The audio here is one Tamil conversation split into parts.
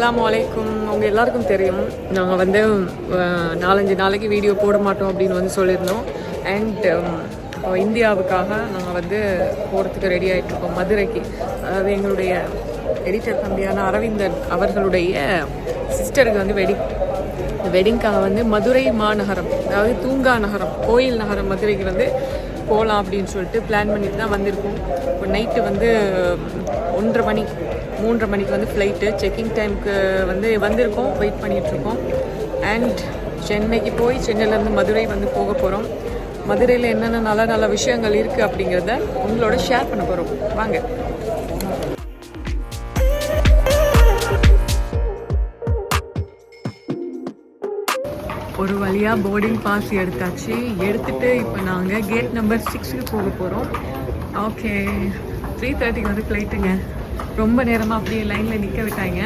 அஸ்ஸலாமு அலைக்கும். உங்க எல்லாருக்கும் தெரியும். நாங்கள் வந்து நாலஞ்சு நாளைக்கு வீடியோ போட மாட்டோம் அப்படின்னு வந்து சொல்லியிருந்தோம். அண்ட் இந்தியாவுக்காக நாங்கள் வந்து போகிறதுக்கு ரெடி ஆகிட்ருக்கோம் மதுரைக்கு. அதாவது எங்களுடைய எடிட்டர் தம்பியான அரவிந்தன் அவர்களுடைய சிஸ்டருக்கு வந்து வெடி வெட்டிங்காக வந்து மதுரை மாநகரம் அதாவது தூங்கா நகரம் கோயில் நகரம் மதுரைக்கு வந்து போகலாம் அப்படின்னு சொல்லிட்டு பிளான் பண்ணிட்டு தான் வந்திருக்கோம். இப்போ நைட்டு வந்து ஒன்றரை மணி மூன்றரை மணிக்கு வந்து ஃப்ளைட்டு செக்கிங் டைமுக்கு வந்து வந்திருக்கோம் வெயிட் பண்ணிகிட்ருக்கோம் அண்ட் சென்னைக்கு போய் சென்னையிலேருந்து மதுரை வந்து போக போகிறோம் மதுரையில் என்னென்ன நல்ல நல்ல விஷயங்கள் இருக்குது அப்படிங்கிறத உங்களோட ஷேர் பண்ண போகிறோம் வாங்க. ஒரு வழியாக போர்டிங் பாஸ் எடுத்தாச்சு. எடுத்துட்டு இப்போ நாங்கள் கேட் நம்பர் சிக்ஸுக்கு போக போகிறோம் ஓகே த்ரீ தேர்ட்டிக்கு வந்து ஃப்ளைட்டுங்க ரொம்ப நேரமாக அப்படியே லைனில் நிற்க விட்டாங்க.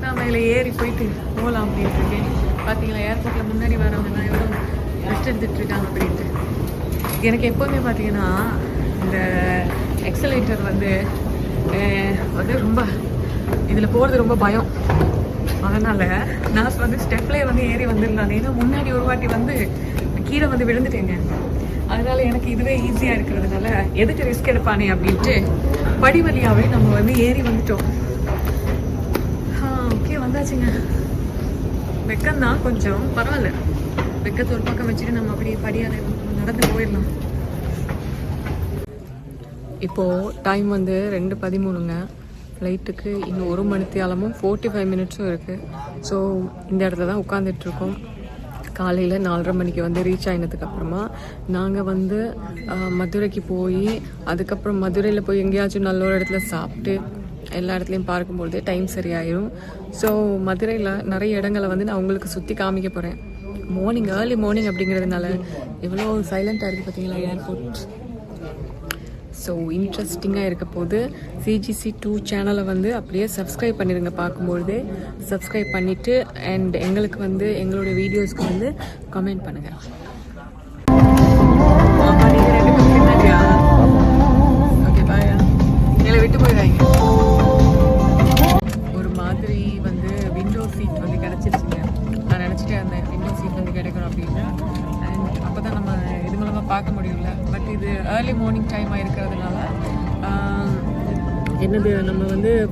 நான் அதில் ஏறி போயிட்டு போகலாம் அப்படின்ட்டு இருக்கேன். பார்த்தீங்களா ஏர்போர்ட்டில் முன்னாடி வரவங்கலாம் எவ்வளோ ரெஸ்ட் எடுத்துட்டு இருக்காங்க அப்படின்ட்டு. எனக்கு எப்போவுமே பார்த்தீங்கன்னா இந்த எக்ஸலேட்டர் வந்து அஹ், வந்து ரொம்ப இதில் போகிறது ரொம்ப பயம். அதனால் நான் வந்து ஸ்டெப்லேயே வந்து ஏறி வந்துடலாம் ஏன்னா முன்னாடி ஒரு வாட்டி வந்து கீழே வந்து விழுந்துட்டேங்க. அதனால எனக்கு இதுவே ஈஸியாக இருக்கிறதுனால எதுக்கு ரிஸ்க் எடுப்பானே அப்படின்ட்டு படி வழியாவே நம்ம வந்து ஏறி வந்துட்டோம். ஓகே வந்தாச்சுங்க. வெக்கம்தான் கொஞ்சம். பரவாயில்ல. வெக்கத்தை ஒரு பக்கம் வச்சுட்டு நம்ம அப்படியே படியால நடந்து போயிடலாம். இப்போது டைம் வந்து ரெண்டு பதிமூணுங்க. ஃப்ளைட்டுக்கு இன்னும் ஒரு மணித்தியாலமும் ஃபோர்ட்டி ஃபைவ் மினிட்ஸும் இருக்குது ஸோ இந்த இடத்துல தான் உட்காந்துட்ருக்கோம் காலையில் நாலரை மணிக்கு வந்து ரீச் ஆகினதுக்கு அப்புறமா நாங்கள் வந்து மதுரைக்கு போய் அதுக்கப்புறம் மதுரையில் போய் எங்கேயாச்சும் நல்ல ஒரு இடத்துல சாப்பிட்டு எல்லா இடத்துலையும் பார்க்கும்பொழுது டைம் சரியாயிடும் ஸோ மதுரையில் நிறைய இடங்களை வந்து நான் உங்களுக்கு சுற்றி காமிக்க போகிறேன் மார்னிங் ஏர்லி மார்னிங் அப்படிங்கிறதுனால எவ்வளோ சைலண்ட்டாக இருக்குது பார்த்தீங்களா ஏர்போர்ட் ஸோ இன்ட்ரெஸ்டிங்காக இருக்க போது சிஜிசி டூ சேனலை வந்து அப்படியே சப்ஸ்கிரைப் பண்ணிடுங்க பார்க்கும்பொழுது. சப்ஸ்கிரைப் பண்ணிவிட்டு அண்ட் எங்களுக்கு வந்து எங்களுடைய வீடியோஸ்க்கு வந்து கமெண்ட் பண்ணுங்கள்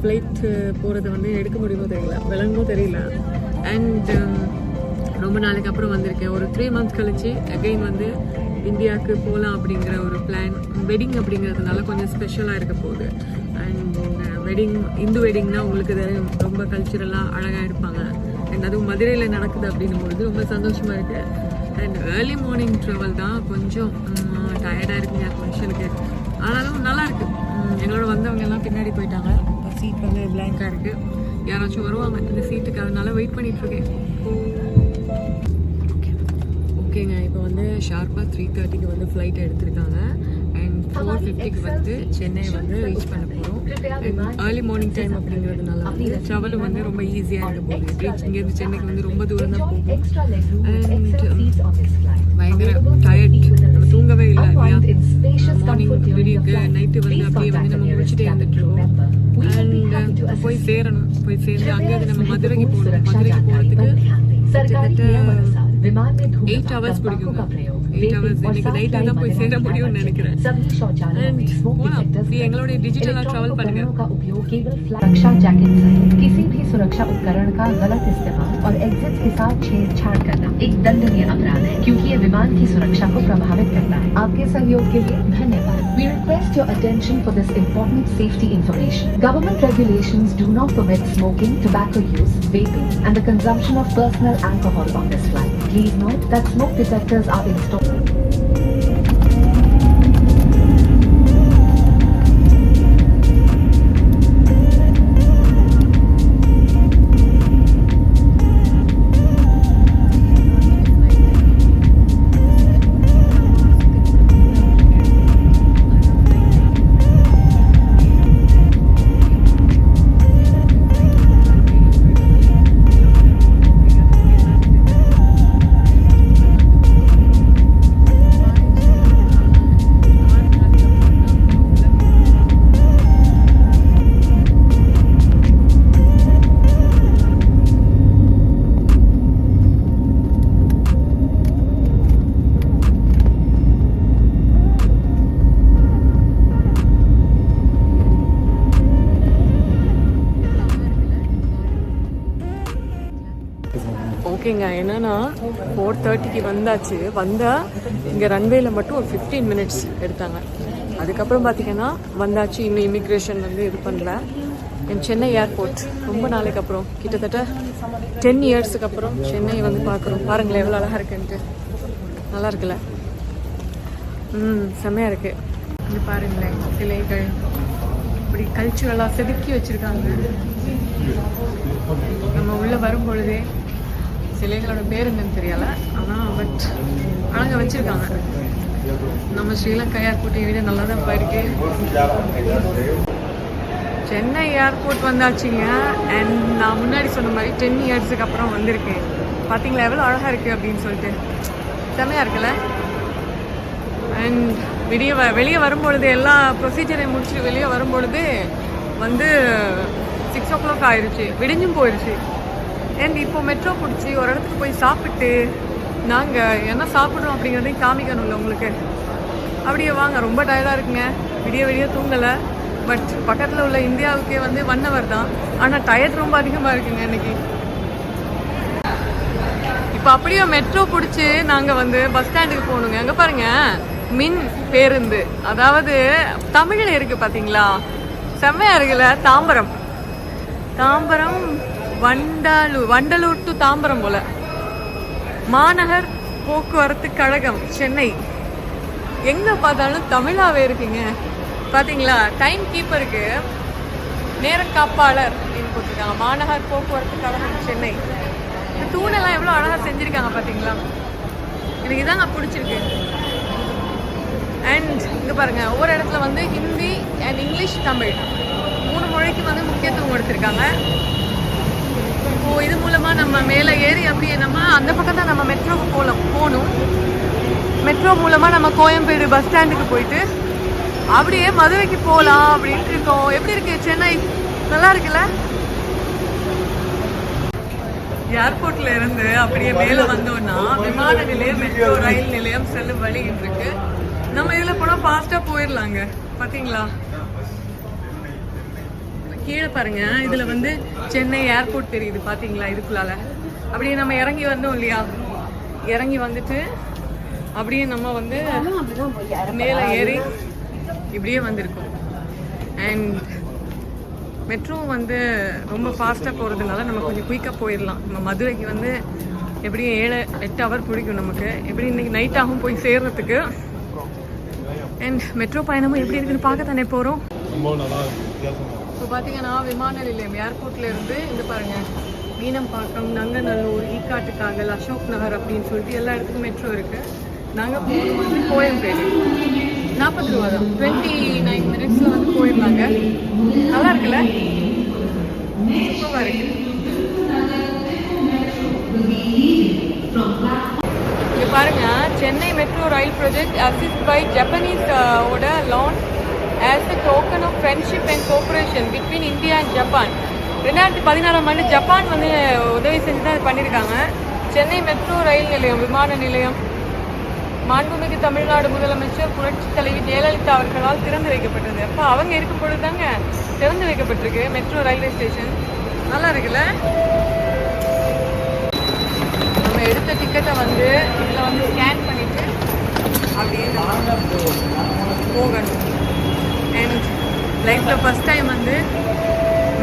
ஃப்ளைட்டு போகிறத வந்து எடுக்க முடியுமோ தெரியல. விளங்குமோ தெரியல. அண்ட் um, ரொம்ப நாளைக்கு அப்புறம் வந்திருக்கேன். ஒரு த்ரீ மந்த்ஸ் கழிச்சு அகெயின் வந்து இந்தியாவுக்கு போகலாம் அப்படிங்கிற ஒரு பிளான் வெட்டிங் அப்படிங்கிறதுனால கொஞ்சம் ஸ்பெஷலாக இருக்க போகுது. அண்ட் வெட்டிங் uh, இந்து வெட்டிங்னா உங்களுக்கு தெரியும் ரொம்ப கல்ச்சுரலாக அழகாக இருப்பாங்க அண்ட் அதுவும் மதுரையில் நடக்குது அப்படின்னும்போது ரொம்ப சந்தோஷமாக இருக்குது அண்ட் ஏர்லி மார்னிங் ட்ராவல் தான் கொஞ்சம் டயர்டாக இருக்குங்க மனுஷனுக்கு. ஆனாலும் நல்லாயிருக்கு எங்களோட வந்தவங்க எல்லாம் பின்னாடி போயிட்டாங்க. சீட் வந்து பிளாங்காக இருக்குது யாராச்சும் வருவாங்க இந்த சீட்டுக்கு அதனால வெயிட் பண்ணிட்டு இருக்கேன் ஓகேங்க இப்போ வந்து ஷார்ப்பாக த்ரீ தேர்ட்டிக்கு வந்து ஃப்ளைட் எடுத்திருக்காங்க. அண்ட் ஃபோர் ஃபிஃப்டிக்கு வந்து சென்னை வந்து ரீச் பண்ண போகிறோம் அண்ட் ஏர்லி மார்னிங் டைம் அப்படிங்கிறதுனால வந்து ட்ராவலும் வந்து ரொம்ப ஈஸியாக இருக்க போகுது. இங்கேருந்து சென்னைக்கு வந்து ரொம்ப தூரம் தான் போகும். அண்ட் பயங்கர டயர்ட் நம்ம தூங்கவே இல்லை இல்லையா? மார்னிங் விடியுக்கு நைட்டு வந்து அப்படியே வந்து நம்ம முடிச்சுட்டே இருந்துட்டு இருக்கோம். அண்ட் போய் சேரணும் போய் சேர்ந்து அங்கேருந்து நம்ம மதுரைக்கு போகணும். மதுரைக்கு போகிறதுக்கு எயிட் ஹவர்ஸ் பிடிக்கும் எயிட் ஹவர்ஸ் இன்னைக்கு நைட்டில் தான் போய் சேர முடியும்னு நினைக்கிறேன் And போலாம் இப்படி எங்களுடைய டிஜிட்டலாக ட்ராவல் பண்ணுங்க का उपयोग केवल सुरक्षा जैकेट सहित किसी भी सुरक्षा उपकरण का गलत इस्तेमाल और एग्जिट के साथ छेड़छाड़ करना एक दंडनीय अपराध है क्योंकि ये विमान की सुरक्षा को प्रभावित करता है आपके सहयोग के लिए धन्यवाद We request your attention for this important safety information. Government regulations do not permit smoking, tobacco use, vaping, and the consumption of personal alcohol on this flight. Please note that smoke detectors are installed. பாருங்க என்னன்னா ஃபோர் தேர்ட்டிக்கு வந்தாச்சு. வந்தால் இங்கே ரன்வேல மட்டும் ஒரு ஃபிஃப்டீன் மினிட்ஸ் எடுத்தாங்க. அதுக்கப்புறம் பார்த்தீங்கன்னா வந்தாச்சு இன்னும் இமிக்ரேஷன் வந்து இது பண்ணல. என் சென்னை ஏர்போர்ட் ரொம்ப நாளைக்கு அப்புறம் கிட்டத்தட்ட டென் இயர்ஸுக்கு அப்புறம் சென்னை வந்து பார்க்குறோம் பாருங்களேன் எவ்வளோ அழகாக இருக்குன்ட்டு. நல்லா இருக்குல்ல? ம் செம்மையாக இருக்குது இது பாருங்களேன் சிலைகள். இப்படி கல்ச்சுரலாக செதுக்கி வச்சுருக்காங்க. நம்ம உள்ளே வரும்பொழுதே சிலைகளோட பேர் என்னன்னு தெரியல. ஆனால் பட் அழகாக வச்சுருக்காங்க. நம்ம ஸ்ரீலங்கா ஏர்போர்ட்டை விட நல்லா தான் போயிருக்கு. சென்னை ஏர்போர்ட் வந்தாச்சுங்க. அண்ட் நான் முன்னாடி சொன்ன மாதிரி டென் இயர்ஸுக்கு அப்புறம் வந்திருக்கேன் பார்த்தீங்களா எவ்வளோ அழகாக இருக்குது அப்படின்னு சொல்லிட்டு. செம்மையாக இருக்குல்ல? அண்ட் வெளியே வ வெளியே வரும்பொழுது எல்லா ப்ரொசீஜரையும் முடிச்சுட்டு வெளியே வரும்பொழுது வந்து சிக்ஸ் ஓ கிளாக் ஆயிடுச்சு விடிஞ்சும் போயிடுச்சு அண்ட் இப்போ மெட்ரோ பிடிச்சி ஒரு இடத்துக்கு போய் சாப்பிட்டு நாங்கள் என்ன சாப்பிட்றோம் அப்படிங்கிறதையும் காமிக்கணும்ல உங்களுக்கு? அப்படியே வாங்க ரொம்ப டயர்டாக இருக்குங்க. விடிய விடிய தூங்கலை. பட் பக்கத்தில் உள்ள இந்தியாவுக்கே வந்து ஒன் ஹவர் தான். ஆனால் டயர்ட் ரொம்ப அதிகமாக இருக்குங்க இன்னைக்கு. இப்போ அப்படியே மெட்ரோ பிடிச்சி நாங்கள் வந்து பஸ் ஸ்டாண்டுக்கு போகணுங்க. அங்கே பாருங்க மின் பேருந்து. அதாவது தமிழில் இருக்குது பார்த்தீங்களா செம்மையா இருக்குல்ல தாம்பரம். தாம்பரம் வண்டாலூர் வண்டலூர் டு தாம்பரம் போல. மாநகர் போக்குவரத்து கழகம் சென்னை. எங்க பார்த்தாலும் தமிழாவே இருக்கீங்க. பாத்தீங்களா? டைம் கீப்பருக்கு நேரம் காப்பாளர் அப்படின்னு போட்டிருக்காங்க. மாநகர் போக்குவரத்து கழகம் சென்னை. இந்த தூணெல்லாம் எவ்வளோ அழகா செஞ்சிருக்காங்க பாத்தீங்களா? எனக்கு இதாங்க பிடிச்சிருக்கு. அண்ட் இங்கே பாருங்க ஒவ்வொரு இடத்துல வந்து ஹிந்தி அண்ட் இங்கிலீஷ் தமிழ். மூணு மொழிக்கு வந்து முக்கியத்துவம் கொடுத்துருக்காங்க. இப்போ இது மூலமா நம்ம மேலே ஏறி அப்படி நம்ம அந்த பக்கம் தான் நம்ம மெட்ரோக்கு போகலாம் போகணும். மெட்ரோ மூலமா நம்ம கோயம்பேடு பஸ் ஸ்டாண்டுக்கு போயிட்டு அப்படியே மதுரைக்கு போகலாம் அப்படின்ட்டு இருக்கோம். எப்படி இருக்கு சென்னை? நல்லா இருக்குல்ல? ஏர்போர்ட்ல இருந்து அப்படியே மேல வந்தோம்னா விமான நிலையம் மெட்ரோ ரயில் நிலையம் செல்லும் வழி இருக்கு. நம்ம இதுல போனா ஃபாஸ்ட்டாக போயிடலாங்க பாத்தீங்களா? கீழே பாருங்க. இதுல வந்து சென்னை ஏர்போர்ட் தெரியுது. பாத்தீங்களா? இதுக்குள்ளால. அப்படியே நம்ம இறங்கி வந்தோம் இல்லையா? இறங்கி வந்துட்டு அப்படியே நம்ம வந்து மேலே ஏறி இப்படியே வந்திருக்கோம். அண்ட் மெட்ரோ வந்து ரொம்ப ஃபாஸ்ட்டாக போகிறதுனால நம்ம கொஞ்சம் குயிக்காக போயிடலாம். நம்ம மதுரைக்கு வந்து எப்படியும் ஏழு எட்டு ஹவர் பிடிக்கும் நமக்கு. எப்படி இன்னைக்கு நைட் ஆகும் போய் சேர்றதுக்கு? அண்ட் மெட்ரோ பயணமும் எப்படி இருக்குன்னு பார்க்க தானே போகிறோம் இப்போ பார்த்தீங்கன்னா விமான நிலையம் ஏர்போர்ட்ல இருந்து இந்த பாருங்க மீனம்பாக்கம் நங்கநல்லூர் ஈக்காட்டுக்காகல் அசோக் நகர் அப்படின்னு சொல்லிட்டு எல்லா இடத்துக்கும் மெட்ரோ இருக்கு. நாங்கள் போகணும் வந்து கோயம்பேடு நாற்பது ரூபா தான். டுவெண்ட்டி நைன் மினிட்ஸில் வந்து போயிடலாங்க நல்லா இருக்குல்ல? சூப்பராக இருக்கு. இங்க பாருங்க Chennai metro rail project assist by Japanese ODA loan as a token of friendship and cooperation between India and Japan ரெண்டாயிரத்தி பதினாறாம் ஆண்டு ஜப்பான் வந்து உதவி செஞ்சு தான் அது பண்ணியிருக்காங்க. சென்னை மெட்ரோ ரயில் நிலையம் விமான நிலையம். மாண்புமிகு தமிழ்நாடு முதலமைச்சர் புரட்சி தலைவி ஜெயலலிதா அவர்களால் திறந்து வைக்கப்பட்டது. அப்போ அவங்க இருக்கும் பொழுது தாங்க திறந்து வைக்கப்பட்டிருக்கு மெட்ரோ ரயில்வே ஸ்டேஷன். நல்லா இருக்குல்ல? நம்ம எடுத்த டிக்கெட்டை வந்து இதில் வந்து ஸ்கேன் பண்ணிட்டு அப்படியே போகணும். அண்ட் லைஃப்பில் ஃபஸ்ட் டைம் வந்து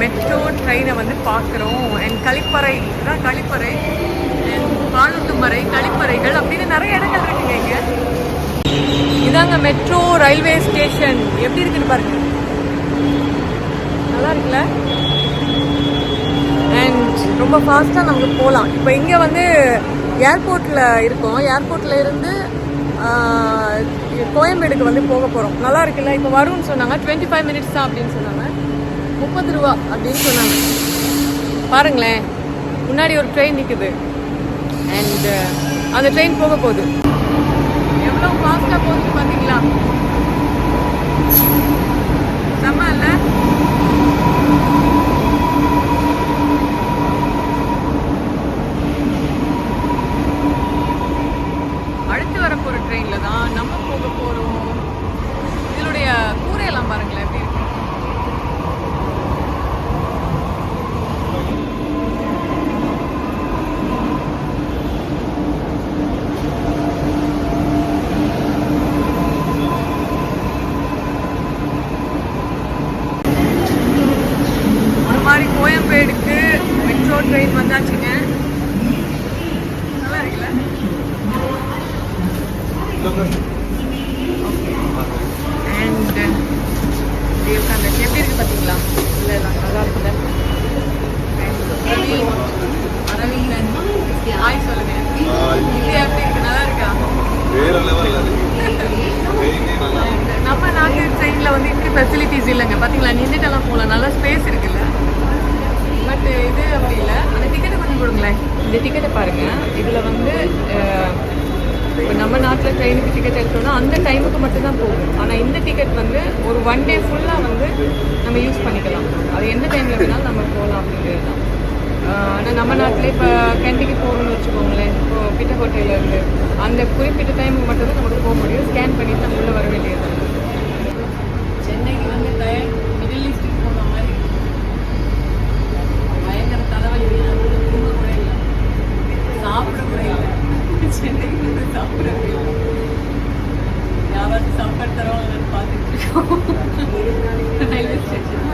மெட்ரோ ட்ரெயினை வந்து பார்க்குறோம். அண்ட் கழிப்பறை தான் கழிப்பறை. அண்ட் பாலூட்டுமறை கழிப்பறைகள் அப்படின்னு நிறைய இடங்கள் இருக்குங்க இங்கே. இதாங்க மெட்ரோ ரயில்வே ஸ்டேஷன் எப்படி இருக்குன்னு பாருங்க. நல்லா இருக்குல்ல? அண்ட் ரொம்ப ஃபாஸ்ட்டாக நமக்கு போகலாம் இப்போ இங்கே வந்து ஏர்போர்ட்டில் இருக்கோம். ஏர்போர்ட்டில் இருந்து கோயம்பேடுக்கு வந்து போக போகிறோம் நல்லா இருக்குல்ல? இப்போ வரும்னு சொன்னாங்க. டுவெண்ட்டி ஃபைவ் மினிட்ஸ் தான் அப்படின்னு சொன்னாங்க. முப்பது ரூபா அப்படின்னு சொன்னாங்க. பாருங்களேன். முன்னாடி ஒரு ட்ரெயின் நிற்குது அண்ட் அந்த ட்ரெயின் போக போகுது. எவ்வளோ ஃபாஸ்ட்டாக போகுதுன்னு பார்த்தீங்களா செம்ம இல்லை? அடுத்து வரப்போகிற ட்ரெயினில் தான் நம்ம பார்க்க போகிறோம் இதனுடைய கூரையெல்லாம் பாருங்களேன் எப்படி இருக்கு? கோயம்பேடுக்கு நம்ம நாட்டில் இப்போ கேண்டீனுக்கு போகணும்னு வச்சுக்கோங்களேன். இப்போ பிட்டக்கோட்டையில இருந்து அந்த குறிப்பிட்ட டைமுக்கு மட்டும்தான் நமக்கு போக முடியும். ஸ்கேன் பண்ணிட்டு நம்ம உள்ளே வர வேண்டியது சென்னைக்கு வந்து டயர் மிடில் ஈஸ்ட்டுக்கு போன மாதிரி. பயங்கர தலைவலி தூங்க கூட இல்லை. சாப்பிட கூட இல்லை. சென்னைக்கு வந்து சாப்பிட இல்லை. யாராவது சாப்பாடு தருவாங்கன்னு பார்த்துட்டு இருக்கோம். Railway station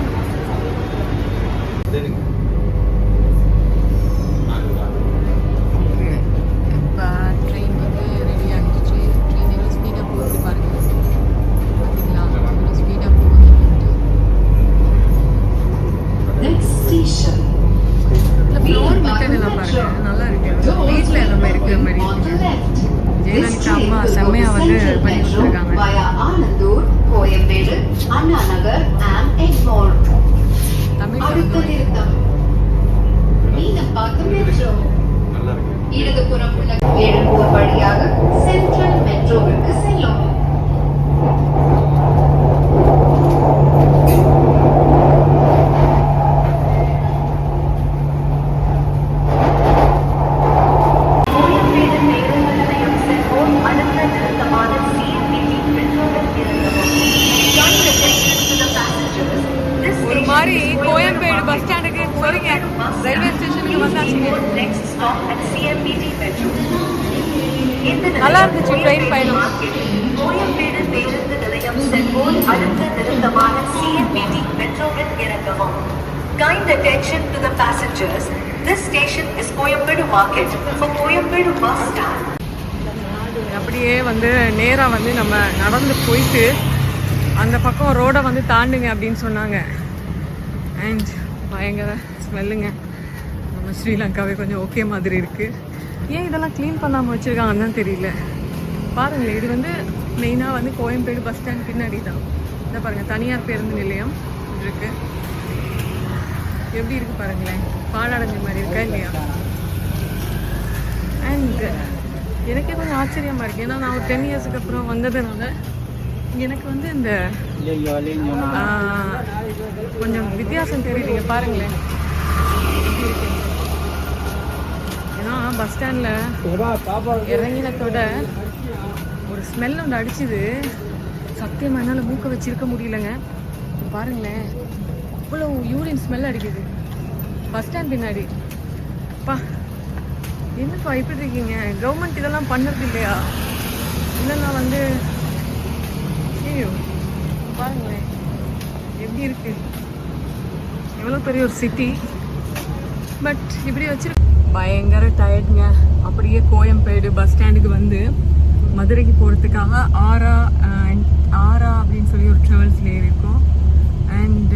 Nagar and Egmore. Tamil அடுத்த நிறுத்தம் மீனம்பாக்கம் மெட்ரோ நல்லா இருக்கு. இடதுபுறம் உள்ள எழும்பூர் வழியாக சென்ட்ரல் மெட்ரோவிற்கு செல்லும். நல்லா இருந்துச்சு ட்ரெயின் பயணம் கோயம்பேடு பேருந்து நிலையம் செல்வோர் அடுத்த நிறுத்தமான CMBT மெட்ரோவில் இறங்கவும். Kind attention to the passengers. This station is Coimbatore Market for Coimbatore bus stand. அப்படியே வந்து நேராக வந்து நம்ம நடந்து போயிட்டு அந்த பக்கம் ரோடை வந்து தாண்டுங்க அப்படின்னு சொன்னாங்க அண்ட் பயங்கர ஸ்மெல்லுங்க நம்ம ஸ்ரீலங்காவே கொஞ்சம் ஓகே மாதிரி இருக்குது ஏன் இதெல்லாம் க்ளீன் பண்ணாமல் வச்சுருக்காங்கன்னு தான் தெரியல. பாருங்களேன் இது வந்து மெயினாக வந்து கோயம்பேடு பஸ் ஸ்டாண்ட் பின்னாடி தான். இதை பாருங்கள் தனியார் பேருந்து நிலையம் இருக்குது எப்படி இருக்குது பாருங்களேன்? பாழடைஞ்ச மாதிரி இருக்கா இல்லையா? அண்ட் எனக்கே கொஞ்சம் ஆச்சரியமாக இருக்குது ஏன்னா நான் ஒரு டென் இயர்ஸுக்கு அப்புறம் வந்ததுனால எனக்கு வந்து இந்த கொஞ்சம் வித்தியாசம் தெரியுதுங்க பாருங்களேன். ஏன்னா பஸ் ஸ்டாண்டில் இறங்கினத்தோட ஒரு ஸ்மெல் ஒன்று அடிச்சுது. சத்தியமாக என்னால் மூக்க வச்சிருக்க முடியலங்க. பாருங்களேன் அவ்வளோ யூரின் ஸ்மெல் அடிக்குது. பஸ் ஸ்டாண்ட் பின்னாடி. அப்பா என்னப்பா இப்படி இருக்கீங்க? கவர்மெண்ட் இதெல்லாம் பண்ணுறது இல்லையா? இல்லைன்னா வந்து ஐயோ பாருங்களேன் எப்படி இருக்கு? எவ்வளோ பெரிய ஒரு சிட்டி பட் இப்படி வச்சிரு பயங்கர டயர்டுங்க அப்படியே கோயம்பேடு பஸ் ஸ்டாண்டுக்கு வந்து மதுரைக்கு போகிறதுக்காக ஆரா ஆரா அப்படின்னு சொல்லி ஒரு ட்ராவல்ஸில் ஏறி இருக்கோம். அண்ட்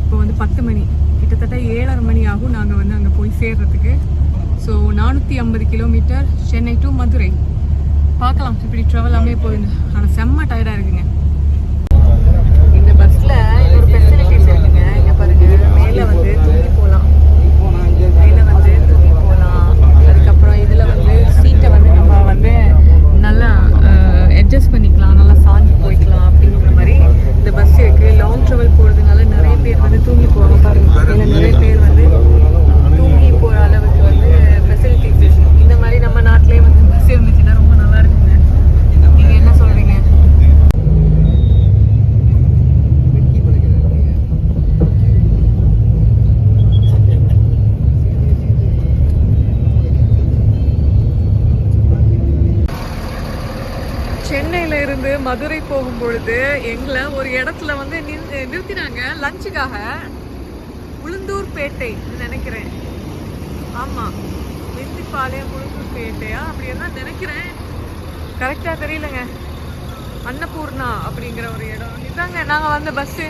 இப்போ வந்து பத்து மணி. கிட்டத்தட்ட ஏழரை மணி ஆகும் நாங்கள் வந்து அங்கே போய் சேர்றதுக்கு. ஸோ நானூற்றி ஐம்பது கிலோமீட்டர் சென்னை டு மதுரை. பார்க்கலாம் இப்படி ட்ராவல் அப்படியே போகுது. ஆனால் செம்ம டயர்டாக இருக்குங்க. இந்த பஸ்ஸில் ஒரு ஃபெசிலிட்டிஸ் இருக்குங்க. இங்கே பாருங்க மேலே வந்து தூங்கி போகலாம் மேலே வந்து தூங்கி போகலாம் அதுக்கப்புறம் இதில் வந்து சீட்டை வந்து நம்ம வந்து நல்லா அட்ஜஸ்ட் பண்ணிக்கலாம் நல்லா சாஞ்சு போய்க்கலாம் அப்படிங்கிற மாதிரி இந்த பஸ் இருக்குது லாங் ட்ராவல் போகிறதுனால நிறைய பேர் வந்து தூங்கி போவாங்க பாருங்க. நிறைய பேர் வந்து தூங்கி போகிற அளவுக்கு வந்து ஃபெசிலிட்டிஸ் இந்த மாதிரி நம்ம நாட்டிலே வந்து பஸ் இருந்துச்சுன்னா ரொம்ப நல்லா இருக்குங்க நீங்கள் என்ன சொல்கிறீங்க சென்னையில இருந்து மதுரை போகும் பொழுது எங்களை ஒரு இடத்துல வந்து நிறுத்தினாங்க. லஞ்சுக்காக. உளுந்தூர்பேட்டை நினைக்கிறேன். ஆமாம் வெந்திப்பாளையம் முழுக்குப்பேட்டையா அப்படி என்ன நினைக்கிறேன் கரெக்டாக தெரியலங்க. அன்னபூர்ணா அப்படிங்கிற ஒரு இடம். இதாங்க நாங்கள் வந்த பஸ்ஸு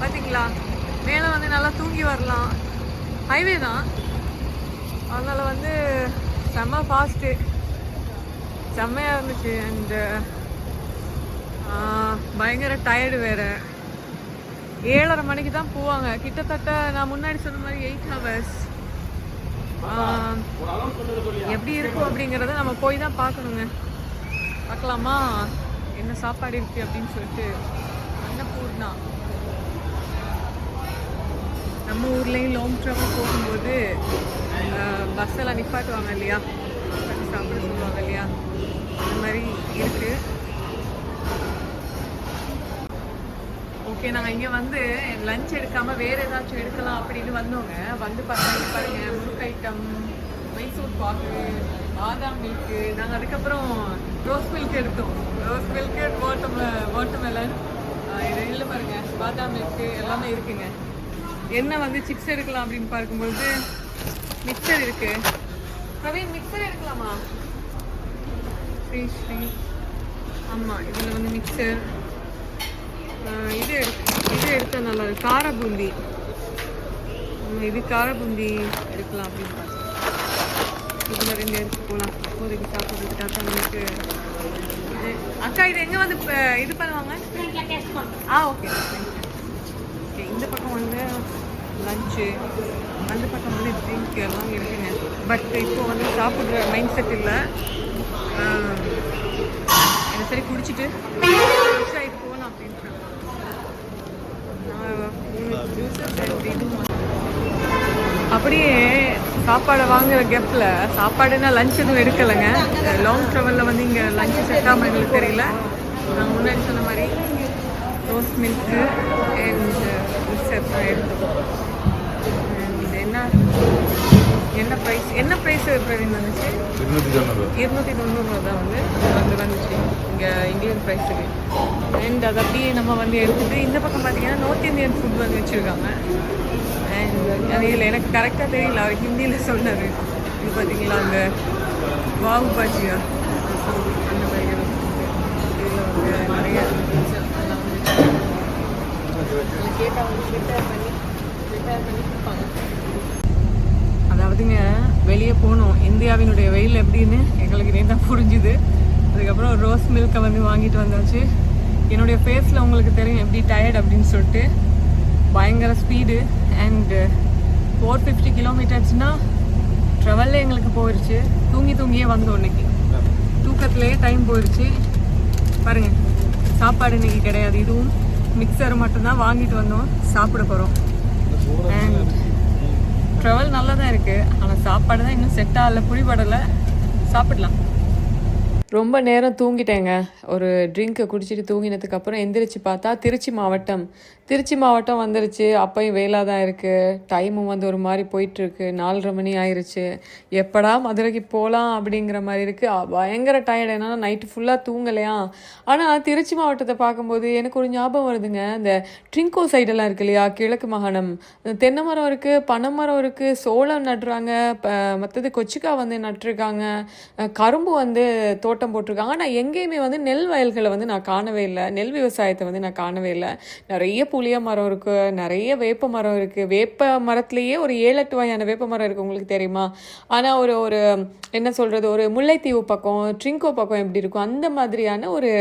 பார்த்தீங்களா மேலே வந்து நல்லா தூங்கி வரலாம். ஹைவே தான். அதனால் வந்து செம்ம ஃபாஸ்ட்டு செம்மையாக இருந்துச்சு. அண்டு பயங்கர டயர்டு வேறு. ஏழரை மணிக்கு தான் போவாங்க. கிட்டத்தட்ட நான் முன்னாடி சொன்ன மாதிரி எயிட் ஹவர்ஸ் எப்படி இருக்கும் அப்படிங்கிறத நம்ம போய் தான் பார்க்கணுங்க. பார்க்கலாமா? என்ன சாப்பாடு இருக்கு அப்படின்னு சொல்லிட்டு. அன்னபூர்ணா நம்ம ஊர்லேயும் லாங் ட்ராவல் போகும்போது பஸ்ஸெல்லாம் நிப்பாட்டுவாங்க இல்லையா? சாப்பிட சொல்லுவாங்க இல்லையா? அந்த மாதிரி இருக்குது ஓகே நாங்கள் இங்கே வந்து லஞ்ச் எடுக்காமல் வேறு ஏதாச்சும் எடுக்கலாம் அப்படின்னு வந்தோங்க. வந்து பார்த்தா பாருங்க முறுக்கு ஐட்டம் மைசூர் பாக்கு பாதாம் மில்க்கு நாங்கள் அதுக்கப்புறம் ரோஸ் மில்க் எடுத்தோம். ரோஸ் மில்க்கு வாட்டர் வாட்டர்மெலன் இது இல்லை பாருங்க பாதாம் மில்க்கு எல்லாமே இருக்குங்க. என்ன வந்து சிப்ஸ் எடுக்கலாம் அப்படின்னு பார்க்கும்போது மிக்சர் இருக்கு. கவின் மிக்சர் எடுக்கலாமா? ஸ்ரீ ஸ்ரீ ஆமாம் இதில் வந்து மிக்சர் இது எடு- இது எடுத்தால் நல்லா இருக்கு கார பூந்தி இது கார பூந்தி எடுக்கலாம் அப்படின்னு பார்த்தேன் இதில் ரெண்டு எடுத்து போகலாம் இப்போதைக்கு சாப்பிட்றதுக்கு தாத்தா நமக்கு இது அக்கா இது எங்கே வந்து இது பண்ணுவாங்க? ஆ ஓகே. ஓகே இந்த பக்கம் வந்து லஞ்சு அந்த பக்கம் வந்து ட்ரிங்க் எல்லாம் இருக்குங்க. பட் இப்போ வந்து சாப்பிட்ற மைண்ட் செட் இல்லை சரி குடிச்சிட்டு ஃப்ரெஷ் ஆகிட்டு போகலாம் அப்படின்ட்டு அப்படியே சாப்பாடை வாங்குற கெப்பில் சாப்பாடுனா லஞ்ச் எதுவும் எடுக்கலைங்க. லாங் ட்ராவலில் வந்து இங்கே லஞ்சு செட் ஆகாமல் எங்களுக்கு தெரியல. நான் முன்னாடி சொன்ன மாதிரி ரோஸ் மில்க்கு அண்ட் மிக்சர் தான் என்ன? என்ன ப்ரைஸ் என்ன ப்ரைஸ் பிரவீன் வந்துச்சு இருநூத்தி தொண்ணூறு இருநூத்தி தொண்ணூறுரூவா தான் வந்து வந்து வந்துச்சு இங்கே இந்தியன் ப்ரைஸுக்கு அண்ட் அதை அப்படியே நம்ம வந்து எடுத்துட்டு இந்த பக்கம் பார்த்தீங்கன்னா நார்த் இந்தியன் ஃபுட் வந்து வச்சுருக்காங்க. அண்ட் அது இதில் எனக்கு கரெக்டாக தெரியல. அவர் ஹிந்தியில் சொன்னார். இது பார்த்தீங்களா அந்த வாவு பாஜியா? அந்த மாதிரி இதில் வந்து நிறைய வந்து கேட்டால் அவங்க ப்ரிப்பேர் பண்ணி ப்ரிப்பேர் பண்ணி கொடுப்பாங்க. அதாவதுங்க வெளியே போனோம் இந்தியாவினுடைய வெயில் எப்படின்னு எங்களுக்கு நீ தான் புரிஞ்சுது. அதுக்கப்புறம் ரோஸ் மில்கை வந்து வாங்கிட்டு வந்தாச்சு. என்னுடைய ஃபேஸில் உங்களுக்கு தெரியும் எப்படி டயர்ட் அப்படின்னு சொல்லிட்டு. பயங்கர ஸ்பீடு அண்டு ஃபோர் ஃபிஃப்டி கிலோமீட்டர்ஸ்னால் ட்ராவலில் எங்களுக்கு போயிடுச்சு தூங்கி தூங்கியே வந்தோம் இன்னைக்கு. தூக்கத்துலேயே டைம் போயிடுச்சு பாருங்கள் சாப்பாடு இன்னைக்கு கிடையாது. இதுவும் மிக்சர் மட்டும்தான் வாங்கிட்டு வந்தோம். சாப்பிட போகிறோம் அண்ட் ட்ராவல் நல்லா தான் இருக்குது ஆனால் சாப்பாடு தான் இன்னும் செட் ஆகலை புளிப்படலை சாப்பிடலாம். ரொம்ப நேரம் தூங்கிட்டேங்க. ஒரு ட்ரிங்க்கை குடிச்சிட்டு தூங்கினதுக்கப்புறம் எந்திரிச்சு பார்த்தா திருச்சி மாவட்டம். திருச்சி மாவட்டம் வந்துருச்சு. அப்பையும் வெயிலாக தான் இருக்குது டைமும் வந்து ஒரு மாதிரி போயிட்டுருக்கு நாலரை மணி ஆயிருச்சு. எப்படா மதுரைக்கு போகலாம் அப்படிங்கிற மாதிரி இருக்குது பயங்கர டயர்டு என்னன்னா நைட்டு ஃபுல்லாக தூங்கலையா? ஆனால் திருச்சி மாவட்டத்தை பார்க்கும்போது எனக்கு ஒரு ஞாபகம் வருதுங்க. இந்த ட்ரிங்கோ சைடெல்லாம் இருக்கு இல்லையா? கிழக்கு மாகாணம். தென்னை மரம் இருக்குது பனை மரம் இருக்குது சோளம் நடுறாங்க. மற்றது கொச்சிக்காய் வந்து நட்டுருக்காங்க. கரும்பு வந்து தோட்டம் தோட்டம் போட்டிருக்காங்க. ஆனால் எங்கேயுமே வந்து நெல் வயல்களை வந்து நான் காணவே இல்லை. நெல் விவசாயத்தை வந்து நான் காணவே இல்லை. நிறைய புளிய மரம் இருக்குது நிறைய வேப்ப மரம் இருக்குது வேப்ப மரத்துலேயே ஒரு ஏழு எட்டு வகையான வேப்ப மரம் இருக்குது உங்களுக்கு தெரியுமா? ஆனால் ஒரு ஒரு என்ன சொல்கிறது ஒரு முல்லைத்தீவு பக்கம் ட்ரிங்கோ பக்கம் எப்படி இருக்கும் அந்த மாதிரியான ஒரு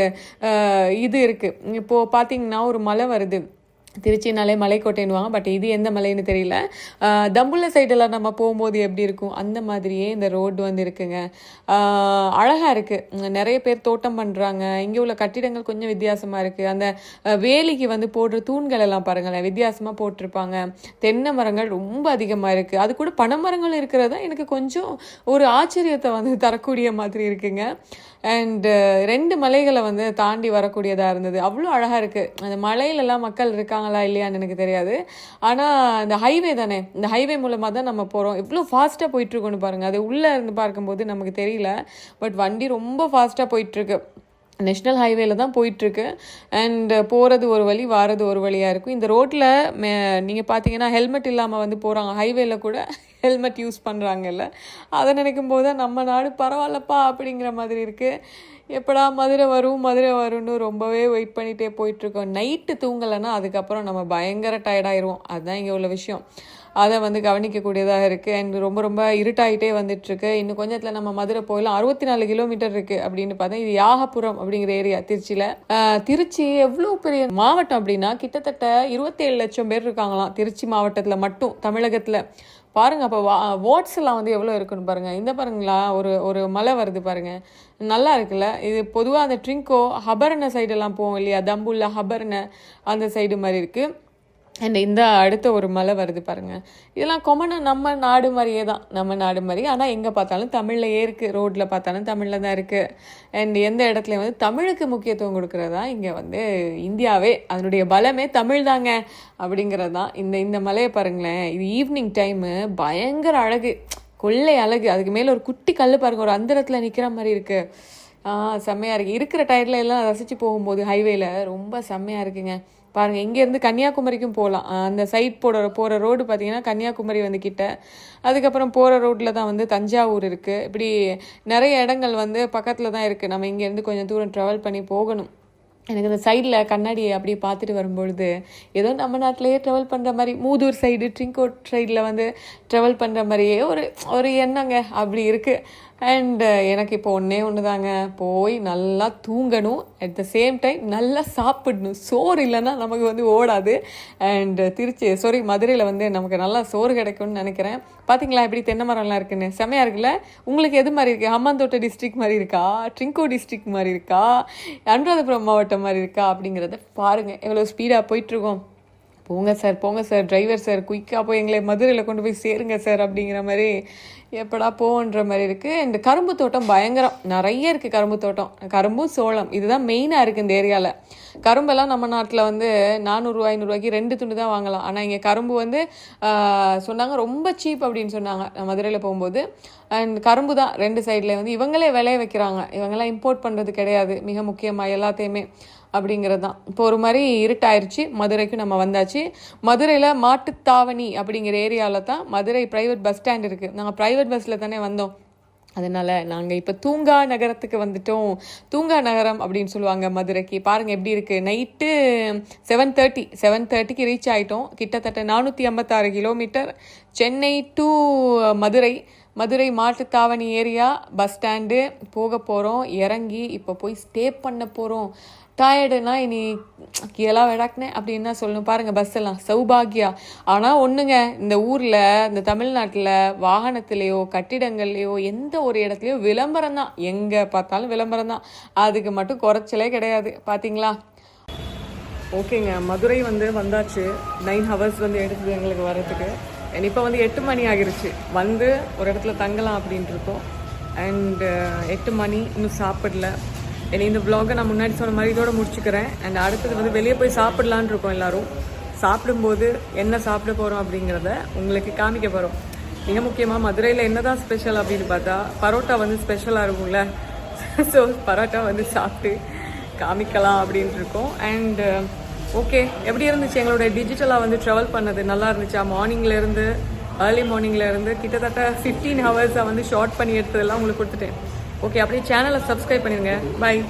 இது இருக்குது இப்போது பார்த்தீங்கன்னா ஒரு மலை வருது. திருச்சினாலே மலைக்கோட்டைன்னுவாங்க பட் இது எந்த மலைன்னு தெரியல. தம்புள்ள சைடெல்லாம் நம்ம போகும்போது எப்படி இருக்கும்? அந்த மாதிரியே இந்த ரோடு வந்து இருக்குங்க. அழகாக இருக்குது நிறைய பேர் தோட்டம் பண்ணுறாங்க இங்கே உள்ள கட்டிடங்கள் கொஞ்சம் வித்தியாசமாக இருக்குது அந்த வேலிக்கு வந்து போடுற தூண்கள் எல்லாம் பாருங்களேன் வித்தியாசமாக போட்டிருப்பாங்க. தென்னை மரங்கள் ரொம்ப அதிகமாக இருக்குது அது கூட பனைமரங்கள் இருக்கிறது தான் எனக்கு கொஞ்சம் ஒரு ஆச்சரியத்தை வந்து தரக்கூடிய மாதிரி இருக்குங்க. அண்டு uh, ரெண்டு மலைகளை வந்து தாண்டி வரக்கூடியதாக இருந்தது. அவ்வளோ அழகாக இருக்குது அந்த மலையிலலாம் மக்கள் இருக்காங்களா இல்லையான்னு எனக்கு தெரியாது. ஆனால் இந்த ஹைவே தானே. இந்த ஹைவே மூலமாக தான் நம்ம போகிறோம் எவ்வளோ ஃபாஸ்ட்டாக போயிட்டுருக்கோன்னு பாருங்கள் அது உள்ளே இருந்து பார்க்கும்போது நமக்கு தெரியல. பட் வண்டி ரொம்ப ஃபாஸ்ட்டாக போயிட்டுருக்கு நேஷ்னல் ஹைவேல தான் போயிட்டுருக்கு அண்ட் போகிறது ஒரு வழி வாரது ஒரு வழியாக இருக்கும். இந்த ரோட்டில் மே நீங்கள் பார்த்தீங்கன்னா ஹெல்மெட் இல்லாமல் வந்து போகிறாங்க ஹைவேல கூட ஹெல்மெட் யூஸ் பண்ணுறாங்கல்ல அதை நினைக்கும் போது நம்ம நாடு பரவாயில்லப்பா அப்படிங்கிற மாதிரி இருக்குது எப்படா மதுரை வரும் மதுரை வரும்னு ரொம்பவே வெயிட் பண்ணிகிட்டே போயிட்டுருக்கோம் நைட்டு தூங்கலைன்னா அதுக்கப்புறம் நம்ம பயங்கர டயர்டாயிருவோம் அதுதான் இங்கே உள்ள விஷயம். அதை வந்து கவனிக்கக்கூடியதாக இருக்குது அண்ட் ரொம்ப ரொம்ப இருட்டாயிட்டே வந்துட்டுருக்கு. இன்னும் கொஞ்சத்தில் நம்ம மதுரை போயிடலாம். அறுபத்தி நாலு கிலோமீட்டர் இருக்குது அப்படின்னு பார்த்தா இது யாகபுரம் அப்படிங்கிற ஏரியா திருச்சியில். திருச்சி எவ்வளோ பெரிய மாவட்டம் அப்படின்னா கிட்டத்தட்ட இருபத்தேழு லட்சம் பேர் இருக்காங்களாம். திருச்சி மாவட்டத்தில் மட்டும் தமிழகத்தில். பாருங்க அப்போ வா வாட்ஸ் எல்லாம் வந்து எவ்வளோ இருக்குன்னு பாருங்க. இந்த பாருங்களா ஒரு ஒரு மலை வருது பாருங்க. நல்லா இருக்குல்ல? இது பொதுவாக அந்த ட்ரிங்கோ ஹபர்ன சைடெல்லாம் போவோம் இல்லையா? தம்புல்ல ஹபர்ன அந்த சைடு மாதிரி இருக்குது அண்ட் இந்த அடுத்த ஒரு மலை வருது பாருங்கள் இதெல்லாம் கொமனாக நம்ம நாடு மாதிரியே தான். நம்ம நாடு மாதிரி. ஆனால் எங்கே பார்த்தாலும் தமிழ்லையே இருக்குது ரோட்டில் பார்த்தாலும் தமிழில் தான் இருக்குது அண்ட் எந்த இடத்துலையும் வந்து தமிழுக்கு முக்கியத்துவம் கொடுக்குறதா இங்கே வந்து இந்தியாவே. அதனுடைய பலமே தமிழ் தாங்க. அப்படிங்கிறது தான். இந்த இந்த மலையை பாருங்களேன். இது ஈவினிங் டைமு பயங்கர அழகு. கொள்ளை அழகு. அதுக்கு மேலே ஒரு குட்டி கல் பாருங்க. ஒரு அந்தரத்தில் நிற்கிற மாதிரி இருக்குது செம்மையாக இருக்குது இருக்கிற டயர்ல எல்லாம் ரசித்து போகும்போது ஹைவேல ரொம்ப செம்மையாக இருக்குங்க. பாருங்கள் இங்கேருந்து கன்னியாகுமரிக்கும் போகலாம் அந்த சைட் போகிற போகிற ரோடு பார்த்தீங்கன்னா கன்னியாகுமரி வந்து கிட்ட. அதுக்கப்புறம் போகிற ரோட்டில் தான் வந்து தஞ்சாவூர் இருக்குது இப்படி நிறைய இடங்கள் வந்து பக்கத்தில் தான் இருக்குது நம்ம இங்கேருந்து கொஞ்சம் தூரம் ட்ராவல் பண்ணி போகணும். எனக்கு இந்த சைடில் கண்ணாடியை அப்படியே பார்த்துட்டு வரும்பொழுது ஏதோ நம்ம நாட்டிலேயே ட்ராவல் பண்ணுற மாதிரி மூதூர் சைடு ட்ரிங்கோட் சைடில் வந்து ட்ராவல் பண்ணுற மாதிரியே ஒரு ஒரு எண்ணங்க அப்படி இருக்குது அண்டு uh, எனக்கு இப்போ ஒன்றே ஒன்று தாங்க போய் நல்லா தூங்கணும். அட் த சேம் டைம் நல்லா சாப்பிடணும். சோறு இல்லைன்னா நமக்கு வந்து ஓடாது. அண்டு uh, திருச்சி சாரி மதுரையில் வந்து நமக்கு நல்லா சோறு கிடைக்கும்னு நினைக்கிறேன். பார்த்தீங்களா எப்படி தென்னை மரம்லாம் இருக்குன்னு? செமையாக இருக்குல்ல? உங்களுக்கு எது மாதிரி இருக்குது ஹம்மாந்தோட்டை டிஸ்ட்ரிக் மாதிரி இருக்கா? ட்ரிங்கோ டிஸ்ட்ரிக் மாதிரி இருக்கா? அனுராதபுரம் மாவட்டம் மாதிரி இருக்கா? அப்படிங்கிறத பாருங்கள் எவ்வளோ ஸ்பீடாக போயிட்டுருக்கோம். போங்க சார் போங்க சார். டிரைவர் சார் குயிக்காக போய் எங்களை மதுரையில் கொண்டு போய் சேருங்க சார் அப்படிங்கிற மாதிரி எப்படா போன்ற மாதிரி இருக்குது இந்த கரும்பு தோட்டம் பயங்கரம். நிறைய இருக்குது கரும்பு தோட்டம். கரும்பும் சோளம். இதுதான் மெயினாக இருக்குது இந்த ஏரியாவில் கரும்பெல்லாம் நம்ம நாட்டில் வந்து நானூறுரூவா ஐநூறுரூவாய்க்கு ரெண்டு துண்டு தான் வாங்கலாம். ஆனால் இங்கே கரும்பு வந்து சொன்னாங்க ரொம்ப சீப் அப்படின்னு சொன்னாங்க. மதுரையில் போகும்போது. அண்ட் கரும்பு தான் ரெண்டு சைடில் வந்து இவங்களே விளைய வைக்கிறாங்க. இவங்கெல்லாம் இம்போர்ட் பண்ணுறது கிடையாது. மிக முக்கியமாக எல்லாத்தையுமே அப்படிங்கிறது தான். இப்போ ஒரு மாதிரி இருட்டாயிருச்சு. மதுரைக்கு நம்ம வந்தாச்சு. மதுரையில் மாட்டுத்தாவணி அப்படிங்கிற ஏரியாவில் தான் மதுரை ப்ரைவேட் பஸ் ஸ்டாண்ட் இருக்குது நாங்கள் ப்ரைவேட் பஸ்ஸில் தானே வந்தோம். அதனால் நாங்கள் இப்போ தூங்கா நகரத்துக்கு வந்துட்டோம். தூங்கா நகரம் அப்படின்னு சொல்லுவாங்க மதுரைக்கு. பாருங்கள் எப்படி இருக்குது நைட்டு செவன் தேர்ட்டி செவன் தேர்ட்டிக்கு ரீச் ஆகிட்டோம் கிட்டத்தட்ட நானூற்றி ஐம்பத்தாறு kilometre Chennai to Madurai. Madurai Mattuthavani area bus stand போக போகிறோம் இறங்கி இப்போ போய் ஸ்டே பண்ண போகிறோம் டயர்டுனா இனி கீழே விடாக்குனே அப்படின்னு தான் சொல்லணும். பாருங்கள் பஸ் எல்லாம். சௌபாகியா. ஆனால் ஒன்றுங்க இந்த ஊரில் இந்த தமிழ்நாட்டில் வாகனத்திலேயோ கட்டிடங்கள்லையோ எந்த ஒரு இடத்துலையோ விளம்பரம் தான். எங்கே பார்த்தாலும் விளம்பரம் தான். அதுக்கு மட்டும் குறைச்சலே கிடையாது. பார்த்தீங்களா ஓகேங்க. மதுரை வந்து வந்தாச்சு. நைன் ஹவர்ஸ் வந்து எடுத்தது எங்களுக்கு வர்றதுக்கு. இப்போ வந்து எட்டு மணி ஆகிருச்சு. வந்து ஒரு இடத்துல தங்கலாம் அப்படின்ட்டு இருக்கோம். அண்ட் எட்டு மணி இன்னும் சாப்பிடல. இனி இந்த vlog-அ நான் முன்னாடி சொன்ன மாதிரி இதோட முடிச்சுக்கிறேன். அண்ட் அடுத்தது வந்து வெளியே போய் சாப்பிடலான்னு இருக்கோம் எல்லாரும். சாப்பிடும்போது என்ன சாப்பிட போகிறோம் அப்படிங்கிறத உங்களுக்கு காமிக்க போகிறோம் மிக முக்கியமாக மதுரையில் என்ன தான் ஸ்பெஷல் அப்படின்னு பார்த்தா பரோட்டா வந்து ஸ்பெஷலாக இருக்கும்ல. ஸோ பரோட்டா வந்து சாப்பிட்டு காமிக்கலாம் அப்படின்ட்டு இருக்கோம். அண்ட் ஓகே uh, எப்படி இருந்துச்சு எங்களுடைய டிஜிட்டலாக வந்து ட்ராவல் பண்ணது? நல்லா இருந்துச்சா? மார்னிங்லேருந்து ஏர்லி மார்னிங்லேருந்து கிட்டத்தட்ட ஃபிஃப்டீன் ஹவர்ஸை வந்து ஷார்ட் பண்ணி எடுத்ததெல்லாம் உங்களுக்கு கொடுத்துட்டேன். ஓகே அப்படியே சேனலை சப்ஸ்கிரைப் பண்ணிடுங்க பை